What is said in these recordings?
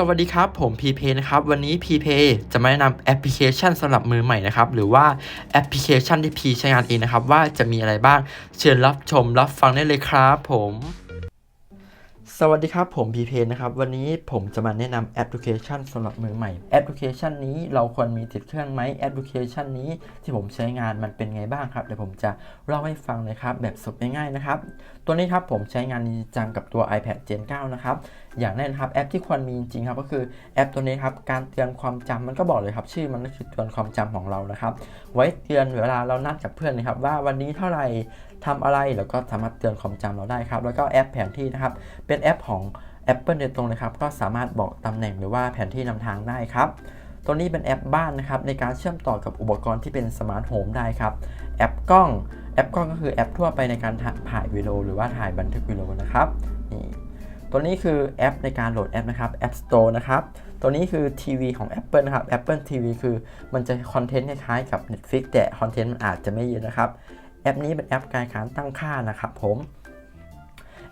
สวัสดีครับผม PP นะครับ วันนี้ PP จะมาแนะนำแอปพลิเคชันสำหรับมือใหม่นะครับ หรือว่าแอปพลิเคชันที่พีใช้งานเองนะครับ ว่าจะมีอะไรบ้างเชิญรับชมรับฟังได้เลยครับผม สวัสดีครับผม PP นะครับ วันนี้ผมจะมาแนะนำแอปพลิเคชันสำหรับมือใหม่ แอปพลิเคชันนี้เราควรมีติดเครื่องไหมแอปพลิเคชันนี้ที่ผมใช้งานมันเป็นไงบ้างครับเดี๋ยวผมจะเล่าให้ฟังเลยครับ แบบสดง่ายๆนะครับ ตัวนี้ครับผมใช้งานจังกับตัว iPad Gen 9 นะครับ อย่างแรกครับแอปที่ควรมีจริงครับก็คือแอปตัวนี้ครับการเตือนความจำมันก็บอกเลยครับชื่อมันก็คือเตือนความจำของเรานะครับ ไว้เตือนเวลาเรานัดกับเพื่อนนะครับว่าวันนี้เท่าไหร่ทำอะไรแล้วก็สามารถเตือนความจำเราได้ครับ แล้วก็แอปแผนที่นะครับ เป็นแอปของ Apple โดยตรงเลยครับ ก็สามารถบอกตำแหน่งหรือว่าแผนที่นำทางได้ครับตัวนี้เป็นแอปบ้านนะครับ ในการเชื่อมต่อกับอุปกรณ์ที่เป็นสมาร์ทโฮมได้ครับ แอปกล้อง แอปกล้องก็คือแอปทั่วไปในการถ่ายวิดีโอหรือว่าถ่ายบันทึกวิดีโอนะครับนี่ตัวนี้คือแอปในการโหลดแอปนะครับ App Store นะครับ ตัวนี้คือทีวีของ Apple นะครับ Apple TV คือมันจะคอนเทนต์คล้ายกับ Netflix แต่คอนเทนต์มันอาจจะไม่เยอะนะครับ แอปนี้เป็นแอปการค้าตั้งค่านะครับผม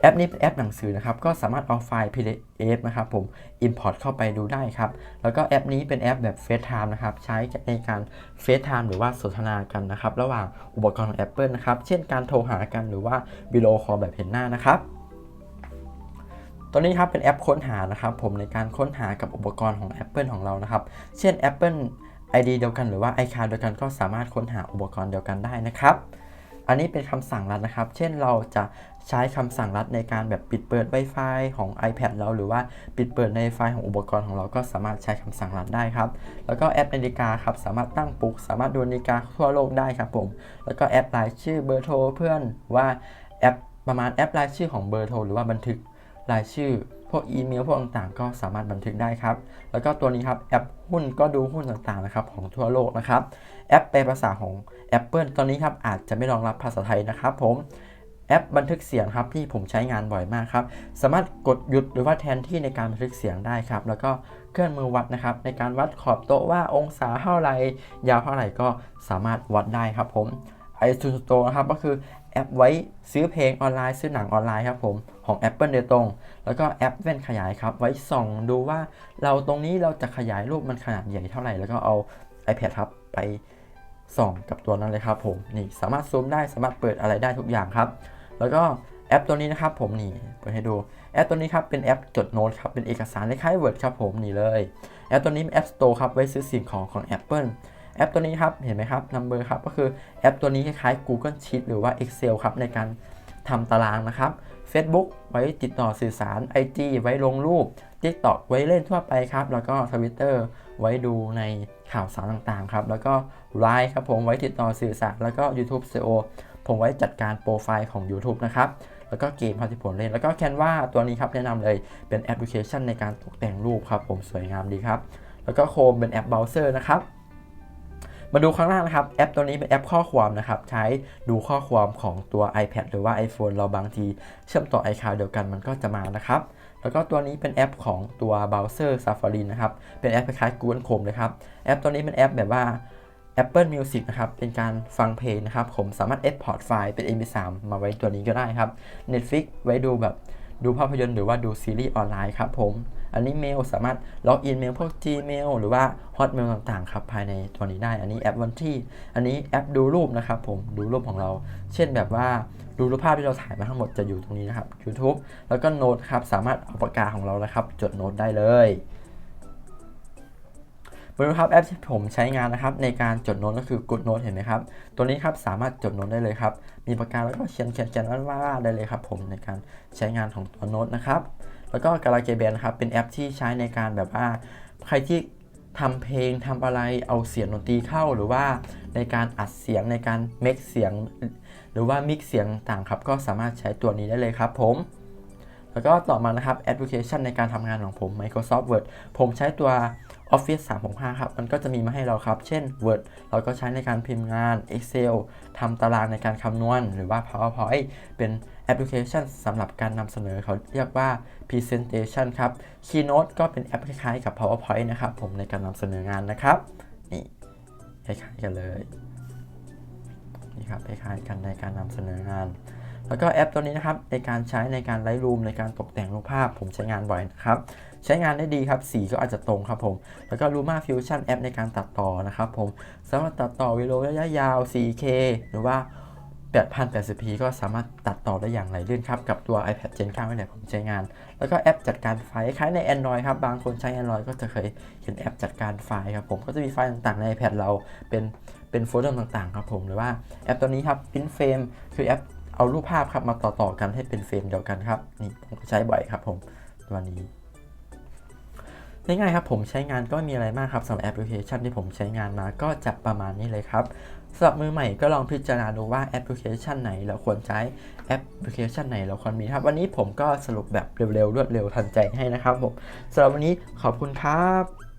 แอปนี้เป็นแอปหนังสือนะครับก็สามารถเอาไฟล์ PDF นะครับผม Import เข้าไปดูได้ครับ แล้วก็แอปนี้เป็นแอปแบบ FaceTime นะครับใช้ในการ FaceTime หรือว่าสนทนากันนะครับระหว่างอุปกรณ์ของ Apple นะครับเช่นการโทรหากันหรือว่าวิดีโอคอลแบบเห็นหน้านะครับตัวนี้ครับเป็นแอปค้นหานะครับผมในการค้นหากับอุปกรณ์ของ Apple ของเรานะครับ เช่น Apple ID เดียวกันหรือว่า iCloud เดียวกันก็สามารถค้นหาอุปกรณ์เดียวกันได้นะครับ อันนี้เป็นคำสั่งลัดนะครับ เช่นเราจะใช้คำสั่งลัดในการแบบปิดเปิด Wi-Fi ของ iPad เราหรือว่าปิดเปิดในไฟล์ของอุปกรณ์ของเราก็สามารถใช้คำสั่งลัดได้ครับ แล้วก็แอปนาฬิกาครับสามารถตั้งปลุก สามารถดูนาฬิกาทั่วโลกได้ครับผม แล้วก็แอปรายชื่อเบอร์โทรเพื่อนว่าแอปประมาณแอปรายชื่อของเบอร์โทรหรือว่าบันทึก รายชื่อ พวกอีเมลพวกต่างๆ ก็สามารถบันทึกได้ครับ แล้วก็ตัวนี้ครับแอปหุ้นก็ดูหุ้นต่างๆนะครับของทั่วโลกนะครับ แอปแปลภาษาของ Apple ตอนนี้ครับอาจจะไม่รองรับภาษาไทยนะครับ ผมแอปบันทึกเสียงครับที่ผมใช้งานบ่อยมากครับ สามารถกดหยุดหรือว่าแทนที่ในการบันทึกเสียงได้ครับ แล้วก็เครื่องมือวัดนะครับ ในการวัดขอบโต๊ะว่าองศาเท่าไหร่ยาวเท่าไหร่ก็สามารถวัดได้ครับผม iTunes Store นะครับก็คือแอปไว้ซื้อเพลงออนไลน์ซื้อหนังออนไลน์ครับผมของ Apple โดยตรง แล้วก็แอปแว่นขยายครับ ไว้ส่องดูว่าเราตรงนี้เราจะขยายรูปมันขนาดใหญ่เท่าไหร่ แล้วก็เอา iPad ครับไปส่องกับตัวนั้นเลยครับผมนี่สามารถซูมได้สามารถเปิดอะไรได้ทุกอย่างครับ แล้วก็แอปตัวนี้นะครับผมนี่เปิดให้ดูแอปตัวนี้ครับเป็นแอปจดโน้ตครับเป็นเอกสารคล้ายๆ Word ครับผมนี่เลยแอปตัวนี้เป็นแอป Store ครับไว้ซื้อสิ่งของของ Apple แอปตัวนี้ครับ เห็นไหมครับ Number ครับ ก็คือแอปตัวนี้คล้ายๆ Google Sheet หรือว่า Excel ครับ ในการทำตารางนะครับ Facebook ไว้ติดต่อสื่อสาร IG ไว้ลงรูป TikTok ไว้เล่นทั่วไปครับ แล้วก็ Twitter ไว้ดูในข่าวสารต่างๆ ครับ แล้วก็ Line ครับผมไว้ติดต่อสื่อสาร แล้วก็ YouTube SEO ผมไว้จัดการโปรไฟล์ของ YouTube นะครับ แล้วก็เกมที่ผมเล่น แล้วก็ Canva ตัวนี้ครับแนะนำเลยเป็นแอปพลิเคชันในการตกแต่งรูปครับผมสวยงามดีครับ แล้วก็ Chrome เป็นแอปเบราว์เซอร์นะครับ มาดูข้างล่างนะครับแอปตัวนี้เป็นแอปข้อความนะครับใช้ดูข้อความของตัว iPad หรือว่า iPhone เราบางทีเชื่อมต่อ iCloud เดียวกันมันก็จะมานะครับแล้วก็ตัวนี้เป็นแอปของตัวเบราว์เซอร์ Safari นะครับ เป็นแอปคล้ายๆ Google Chrome เลยครับ แอปตัวนี้เป็นแอปแบบว่า Apple Music นะครับ เป็นการฟังเพลงนะครับ ผมสามารถ export ไฟล์เป็น MP3 มาไว้ตัวนี้ก็ได้ครับ Netflix ไว้ดูแบบ ดูภาพยนตร์หรือว่าดูซีรีส์ออนไลน์ครับผม อันนี้เมลสามารถล็อกอินเมลพวก Gmail หรือว่า Hotmail ต่างๆ ครับ ภายในตัวนี้ได้ อันนี้แอปวันที่ อันนี้แอปดูรูปนะครับผม ดูรูปของเรา เช่นแบบว่าดูรูปภาพที่เราถ่ายมาทั้งหมดจะอยู่ตรงนี้นะครับ YouTube แล้วก็โน้ตครับ สามารถเอาปากกาของเรานะครับ จดโน้ตได้เลย มาดูครับแอปที่ผมใช้งานนะครับ ในการจดโน้ตก็คือ Good Note เห็นไหมครับ ตัวนี้ครับสามารถจดโน้ตได้เลยครับ มีปากกาแล้วก็เขียนเขียนเขียนว่าได้เลยครับ ผมในการใช้งานของตัวโน้ตนะครับ แล้วก็กาลาเกเบนครับเป็นแอปที่ใช้ในการแบบว่าใครที่ทำเพลงทำอะไรเอาเสียงดนตรีเข้าหรือว่าในการอัดเสียงในการเมคเสียง หรือว่ามิกเสียงต่างครับ ก็สามารถใช้ตัวนี้ได้เลยครับ ผมแล้วก็ต่อมานะครับแอปพลิเคชันในการทำงานของผม Microsoft Word ผมใช้ตัว Office 365 ครับ มันก็จะมีมาให้เราครับ เช่น Word เราก็ใช้ในการพิมพ์งาน Excel ทำตารางในการคำนวณ หรือว่า PowerPoint เป็นแอปพลิเคชันสำหรับการนำเสนอเขาเรียกว่า Presentation ครับ Keynote ก็เป็นแอปคล้ายๆกับ PowerPoint นะครับผมในการนำเสนองานนะครับ นี่คล้ายๆกันเลย นี่ครับคล้ายๆกันในการนำเสนองาน แล้วก็แอปตัวนี้นะครับในการใช้ในการไลท์รูมในการตกแต่งรูปภาพ ผมใช้งานบ่อยนะครับ ใช้งานได้ดีครับ สีก็อาจจะตรงครับผม แล้วก็ Luma Fusion แอปในการตัดต่อนะครับผมสามารถตัดต่อวิดีโอระยะยาว 4K หรือว่า 1080p ก็สามารถตัดต่อได้อย่างไรลื่นครับ กับตัว iPad Gen 9นี่แหละผมใช้งาน แล้วก็แอปจัดการไฟล์คล้ายใน Android ครับ บางคนใช้ Android ก็จะเคยเห็นแอปจัดการไฟล์ครับผมก็จะมีไฟล์ต่างๆใน iPad เราเป็นเป็นโฟลเดอร์ต่างๆครับผมหรือว่าแอปตัวนี้ครับ Pinframe คือแอป เอารูปภาพครับมาต่อๆกันให้เป็นเฟรมเดียวกันครับนี่ผมใช้บ่อยครับผมตัวนี้ง่ายๆครับผมใช้งานก็มีอะไรมากครับสำหรับแอปพลิเคชันที่ผมใช้งานมาก็จะประมาณนี้เลยครับสำหรับมือใหม่ก็ลองพิจารณาดูว่าแอปพลิเคชันไหนเราควรใช้แอปพลิเคชันไหนเราควรมีครับ วันนี้ผมก็สรุปแบบเร็วๆรวดเร็วทันใจให้นะครับผมสำหรับวันนี้ขอบคุณครับ